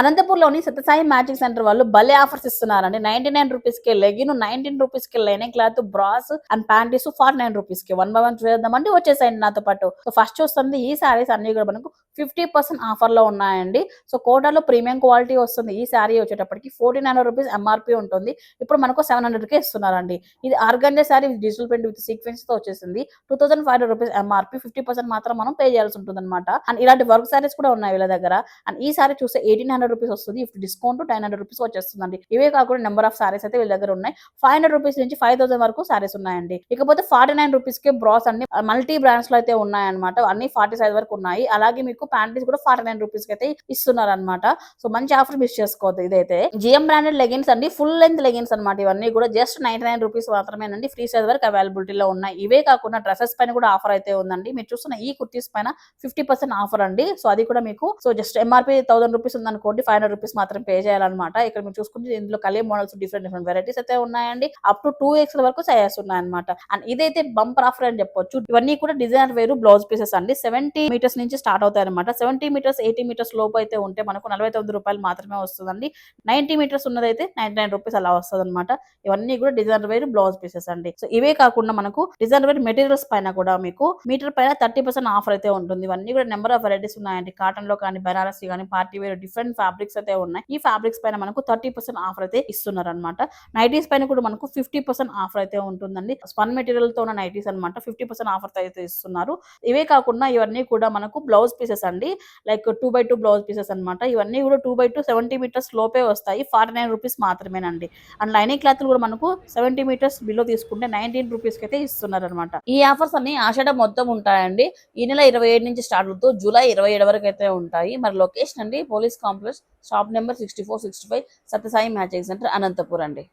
అనంతపూర్లోని Sathya Sai matching centre వాళ్ళు భలే offers ఇస్తున్నారండి. నైన్టీ నైన్ రూపీస్కి లెగిన్ నైన్టీన్ రూపీస్కి lining cloth bras and panties forty nine రూపీస్కి వన్ బై వన్ చూద్దామంటే వచ్చేసాయండి నాతో పాటు. సో ఫస్ట్ చూస్తుంది ఈ సారీస్ అన్ని కూడా మనకు ఫిఫ్టీ పర్సెంట్ ఆఫర్లో ఉన్నాయండి. సో కోటాలో ప్రీమియం క్వాలిటీ వస్తుంది ఈ శారీ వచ్చేటప్పటికి. ఫోర్టీన్ హండ్రెడ్ రూపీస్ ఎంఆర్పి ఉంటుంది. ఇప్పుడు మనకు సెవెన్ హండ్రెడ్కి ఇస్తున్నారండి. ఇది organza sari digital print with సీక్వెన్స్తో వచ్చేసింది. Two thousand five hundred rupees MRP fifty percent మాత్రం మనం పే చేయాల్సి ఉంటుంది అనమాట అండ్ ఇలాంటి వర్క్ శారీస్ కూడా ఉన్నాయి వీళ్ళ దగ్గర. అండ్ ఈ సారీ చూస్తే ఎయిటీన్ హండ్రెడ్ రూపీస్ వస్తుంది. ఇప్పుడు డిస్కౌంట్ టెన్ హండ్రెడ్ రూపీస్ వచ్చేస్తుందండి. ఇవే కాకుండా నెంబర్ ఆఫ్ సారీస్ అయితే వీళ్ళ దగ్గర ఉన్నాయి. ఫైవ్ హండ్రెడ్ రూపీస్ నుంచి ఫైవ్ థౌసండ్ వరకు సారీస్ ఉన్నాయండి. ఇకపోతే ఫార్టీ నైన్ రూపీస్కి బ్రాస్ అన్ని మల్టీ బ్రాండ్స్లో అయితే ఉన్నాయన్నమాట. అన్ని ఫార్టీ సైజ్ వరకు ఉన్నాయి. అలాగే మీకు ప్యాంటీస్ కూడా ఫార్టీ నైన్ రూపీస్కి అయితే ఇస్తున్నారు అనమాట సో మంచి ఆఫర్ మిస్ చేసుకోవద్దు ఇదైతే. జిఎం బ్రాండెడ్ లెగిన్స్ అండి. ఫుల్ లెంత్ లెగిన్స్ అనమాట ఇవన్నీ కూడా. జస్ట్ నైన్టీ నైన్ రూపీస్ మాత్రమేనండి. ఫ్రీ సైజ్ వరకు అవైలబిలిటీలో ఉన్నాయి. ఇవే కాకుండా డ్రెస్సెస్ పైన కూడా ఆఫర్ అయితే ఉందండి. మీరు చూస్తున్న ఈ కుర్తీస్ పైన ఫిఫ్టీ పర్సెంట్ ఆఫర్ అండి. సో అది కూడా మీకు so just MRP thousand rupees ఉందనుకోండి ఫైవ్ హండ్రెడ్ రూపీస్ మాత్రం పే చేయాలన్నమాట. ఇక్కడ మీరు చూసుకుంటే ఇందులో కలే మోడల్స్ డిఫరెంట్ డిఫరెంట్ వెరైటీస్ అయితే ఉన్నాయండి. అప్ టు టూ ఎక్స్ వరకు సైజెస్ ఉన్నాయన్నమాట. అండ్ ఇదైతే బంపర్ ఆఫర్ అని చెప్పొచ్చు. ఇవన్నీ కూడా డిజైనర్ వేరు బ్లౌజ్ పీసెస్ అండి. సెవెంటీ మీటర్స్ నుంచి స్టార్ట్ అవుతాయి అనమాట సెవెంటీ మీటర్స్ ఎయిటీ మీటర్స్ లోపు అయితే ఉంటే మనకు నలభై తొమ్మిది రూపాయలు మాత్రమే వస్తుందండి. నైన్టీ మీటర్స్ ఉన్నదైతే నైన్టీ నైన్ రూపీస్ అలా వస్తుంది అనమాట ఇవన్నీ కూడా డిజైనర్ వేరు బ్లౌజ్ పీసెస్ అండి. సో ఇవే కాకుండా మనకు డిజైనర్ వేర్ మెటీరియల్స్ పైన కూడా మీకు మీటర్ పైన థర్టీ పర్సెంట్ ఆఫర్ అయితే ఉంటుంది. ఇవన్నీ కూడా నెంబర్ ఆఫ్ వెరైటీస్ ఉన్నాయండి. కాటన్లో కానీ బెనారస్ కానీ పార్టీ వేర్ డిఫరెంట్ ఫ్యాబ్రిక్స్ అయితే ఉన్నాయి. ఈ ఫ్యాబ్రిక్స్ పైన మనకు థర్టీ పర్సెంట్ ఆఫర్ అయితే ఇస్తున్నారు అనమాట నైటీస్ పైన కూడా మనకు ఫిఫ్టీ పర్సెంట్ ఆఫర్ అయితే ఉంటుందండి. స్పన్ మెటీరియల్తో ఉన్న నైటీస్ అనమాట ఫిఫ్టీ పర్సెంట్ ఆఫర్ అయితే ఇస్తున్నారు. ఇవే కాకుండా ఇవన్నీ కూడా మనకు బ్లౌజ్ పీసెస్ అండి. Like two by two blouse pieces అనమాట ఇవన్నీ కూడా two by two seventy meters లోపే వస్తాయి. ఫార్టీ నైన్ రూపీస్ మాత్రమేనండి. అండ్ లైనింగ్ క్లాత్ కూడా మనకు సెవెంటీ మీటర్స్ బిలో తీసుకుంటే నైన్టీన్ రూపీస్కి అయితే ఇస్తున్నారు అనమాట ఈ ఆఫర్స్ అన్ని ఆషాఢ మొత్తం ఉంటాయండి. ఈ నెల ఇరవై ఏడు నుంచి స్టార్ట్ అవుతూ జూలై ఇరవై ఏడు వరకు అయితే ఉంటాయి. మరి లొకేషన్ అండి police complex address shop number sixty four sixty five Satya Sai matching centre Anantapur అండి.